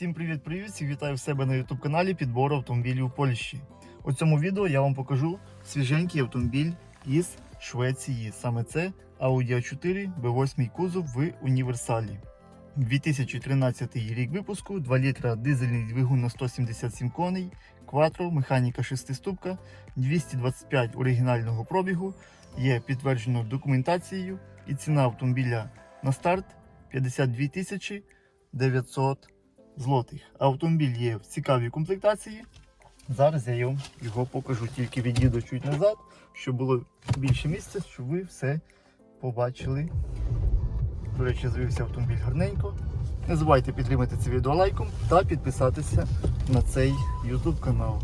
Всім привіт-привіт! Всіх вітаю в себе на YouTube каналі підбору автомобілів у Польщі. У цьому відео я вам покажу свіженький автомобіль із Швеції. Саме це Audi A4 B8 кузов в універсалі. 2013 рік випуску, 2 літра дизельний двигун на 177 коней, кватро, механіка 6 ступка, 225 оригінального пробігу, є підтверджено документацією і ціна автомобіля на старт 52 тисячі 900 злотих. Автомобіль є в цікавій комплектації. Зараз я вам його покажу, тільки від'їду чуть назад, щоб було більше місця, щоб ви все побачили. До речі, звівся автомобіль гарненько. Не забувайте підтримати це відео лайком та підписатися на цей YouTube канал.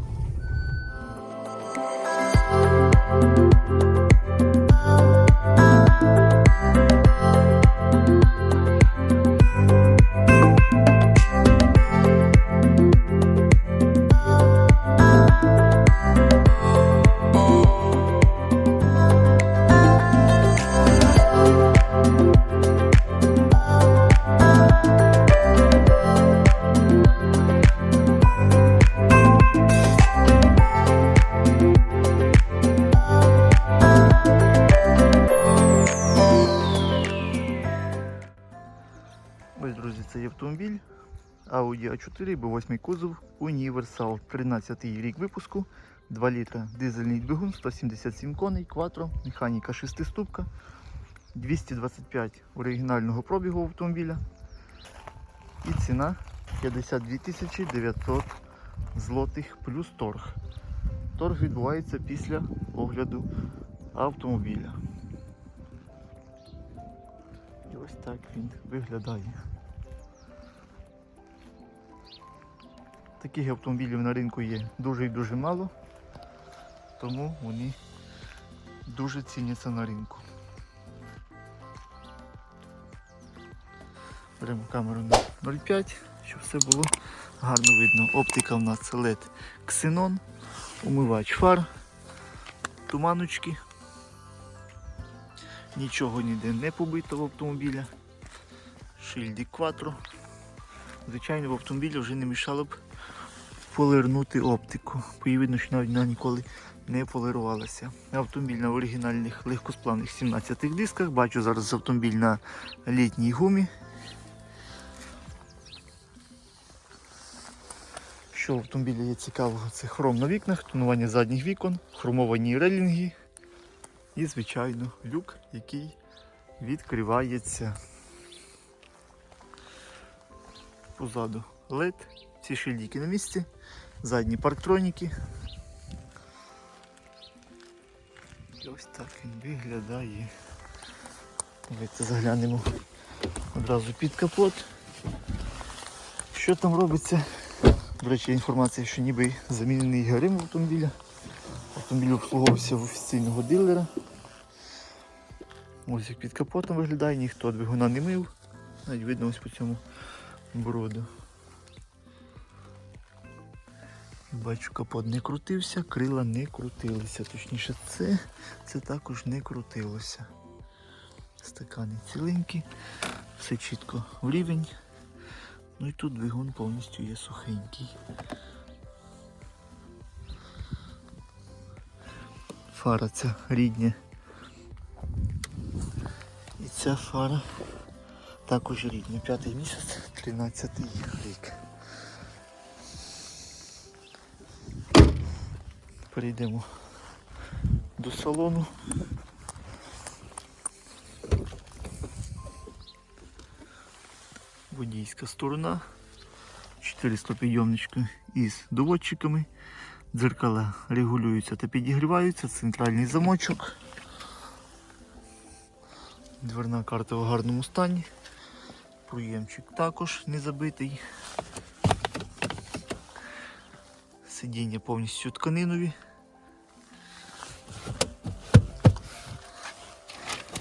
Audi A4 B8 кузов Універсал. 13 рік випуску, 2 літра дизельний двигун, 177 коней, кватро, механіка 6 ступка, 225 оригінального пробігу автомобіля. І ціна 52 900 злотих плюс торг. Торг відбувається після огляду автомобіля. І ось так він виглядає. Таких автомобілів на ринку є дуже і дуже мало, тому вони дуже ціняться на ринку. Беремо камеру на 0,5, щоб все було гарно видно. Оптика в нас LED Xenon, умивач фар, туманочки. Нічого ніде не побито в автомобіля. Шильдик Quattro. Звичайно, в автомобілі вже не мішало б полирнути оптику. Бо їй видно, що навіть вона ніколи не полирувалася. Автомобіль на оригінальних легкосплавних 17 дисках. Бачу зараз автомобіль на літній гумі. Що в автомобілі є цікавого, це хром на вікнах, тонування задніх вікон, хромовані релінги. І, звичайно, люк, який відкривається. Позаду LED, всі шильдики на місці, задні парктроніки. І ось так він виглядає. Давайте заглянемо одразу під капот. Що там робиться? До речі, інформація, що ніби замінений грим автомобіля. Автомобіль обслуговувався в офіційного дилера. Ось як під капотом виглядає, ніхто двигуна не мив. Навіть видно ось по цьому броду. Бачу, капот не крутився, крила не крутилися. Точніше, це, це також не крутилося. Стакани ціленькі, все чітко в рівень. Ну і тут двигун повністю є сухенький. Фара ця рідня. І ця фара також рідня. П'ятий місяць, 13 рік. Перейдемо до салону. Водійська сторона. 400 підйомничка із доводчиками. Дзеркала регулюються та підігріваються, центральний замочок. Дверна карта в гарному стані. Проємчик також не забитий. Сидіння повністю тканинові.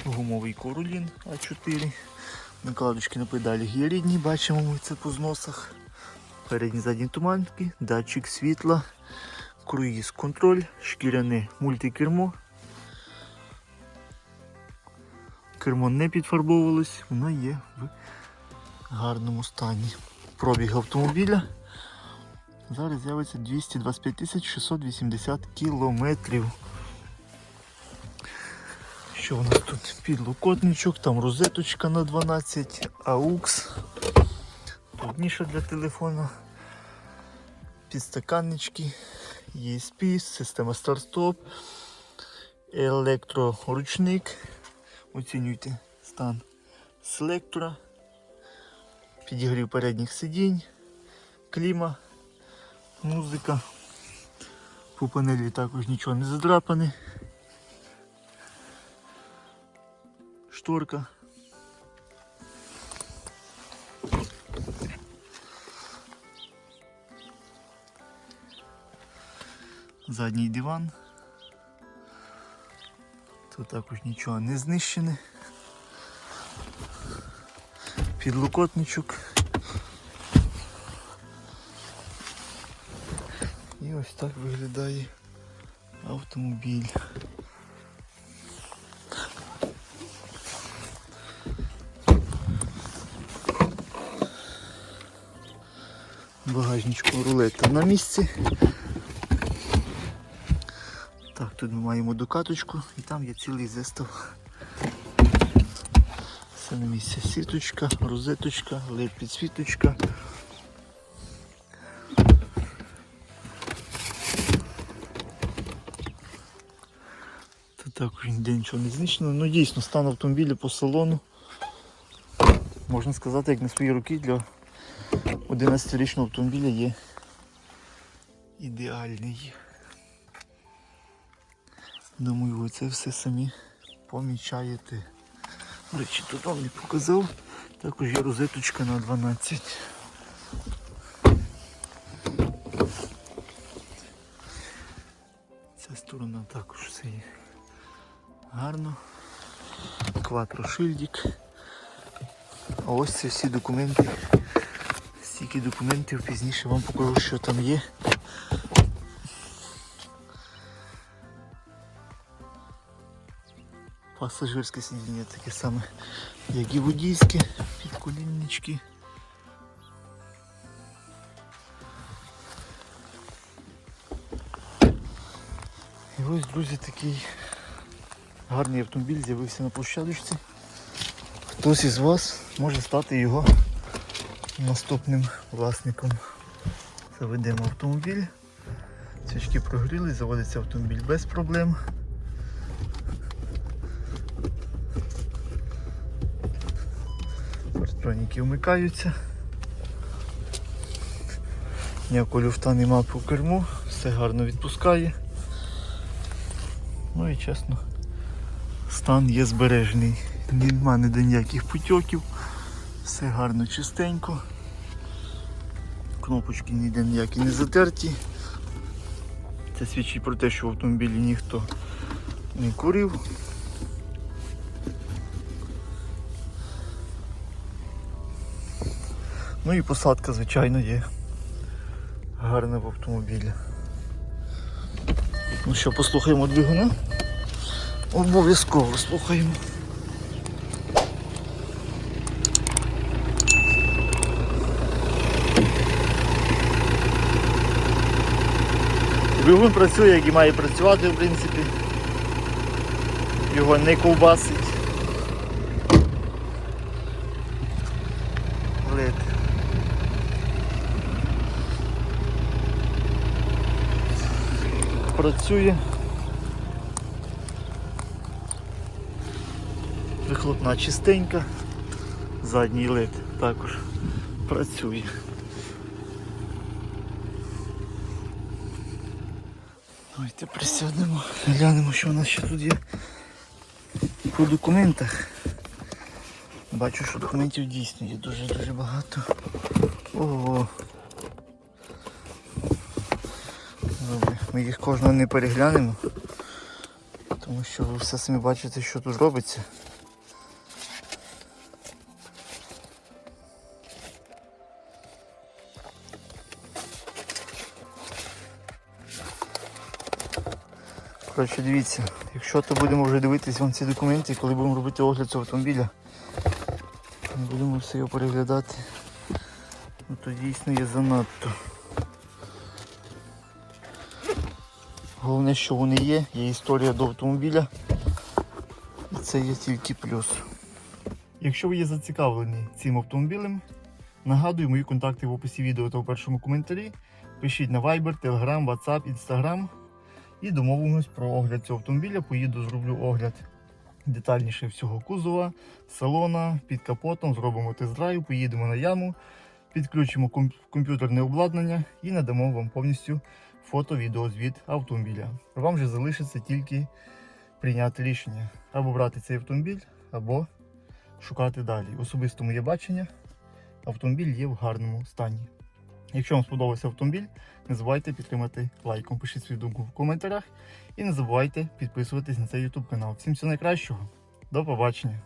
Гумовий королін А4. Накладочки на педалях є рідні, бачимо ми це по зносах. Передні задні туманки, датчик світла, круїз контроль, шкіряне мультикермо. Кермо не підфарбовувалось, воно є в гарному стані. Пробіг автомобіля. Зараз з'явиться 225 680 кілометрів. Що у нас тут? Підлокотничок, там розеточка на 12, AUX. Тут ніша для телефону. Підстаканнички, ESP, система старт-стоп, електроручник. Оцінюйте стан селектора, підігрів передніх сидінь, кліма, музика. По панелі також нічого не задрапане. Шторка. Задній диван. Тут також нічого не знищене. Підлокотничок. І ось так виглядає автомобіль. Багажничку рулета на місці. Так, тут ми маємо докаточку і там є цілий зестав. Все на місці. Сіточка, розеточка, led підсвіточка. Тут ніде нічого не знищено. Ну дійсно стан автомобіля по салону. Можна сказати, як на свої роки для 11-річного автомобіля є ідеальний. Думаю, ви це все самі помічаєте. До речі, тут вам не показав. Також є розеточка на 12. Ця сторона також все є гарно. Кватрошильдик. А ось це всі документи. Стільки документів пізніше вам покажу, що там є. Пасажирське сидіння таке саме, як і водійське, підколіннички. І ось, друзі, такий гарний автомобіль з'явився на площадочці. Хтось із вас може стати його наступним власником. Заведемо автомобіль. Свічки прогріли, заводиться автомобіль без проблем. Партроніки вмикаються. Ніякого люфта нема по керму, все гарно відпускає. Ну і чесно, стан є збережений. Нема ніде ніяких путьоків, все гарно чистенько. Кнопочки ніде ніякі не затерті. Це свідчить про те, що в автомобілі ніхто не курив. Ну і посадка, звичайно, є гарна в автомобілі. Ну що, послухаємо двигуна? Обов'язково слухаємо. Двигун працює, як і має працювати, в принципі. Його не ковбасить. Лед. Працює. Вихлопна чистенька. Задній лед також працює. Давайте присядемо, глянемо, що у нас ще тут є по документах. Бачу, що документів дійсно є дуже-дуже багато. Ого. Добре, ми їх кожного не переглянемо, тому що ви все самі бачите, що тут робиться. Коротше, дивіться, якщо то будемо вже дивитись вон ці документи, коли будемо робити огляд цього автомобіля, будемо все його переглядати, ну то дійсно є занадто. Головне, що вони є, є історія до автомобіля. І це є тільки плюс. Якщо ви є зацікавлені цим автомобілем, нагадую мої контакти в описі відео та у першому коментарі. Пишіть на Viber, Telegram, WhatsApp, Instagram і домовимось про огляд цього автомобіля. Поїду, зроблю огляд детальніше всього кузова, салона, під капотом, зробимо тест-драйв, поїдемо на яму, підключимо ком- комп'ютерне обладнання і надамо вам повністю фото-відеозвіт автомобіля. Вам же залишиться тільки прийняти рішення або брати цей автомобіль, або шукати далі. Особисто моє бачення, автомобіль є в гарному стані. Якщо вам сподобався автомобіль, не забувайте підтримати лайком, пишіть свою думку в коментарях і не забувайте підписуватись на цей YouTube канал. Всім всього найкращого, до побачення!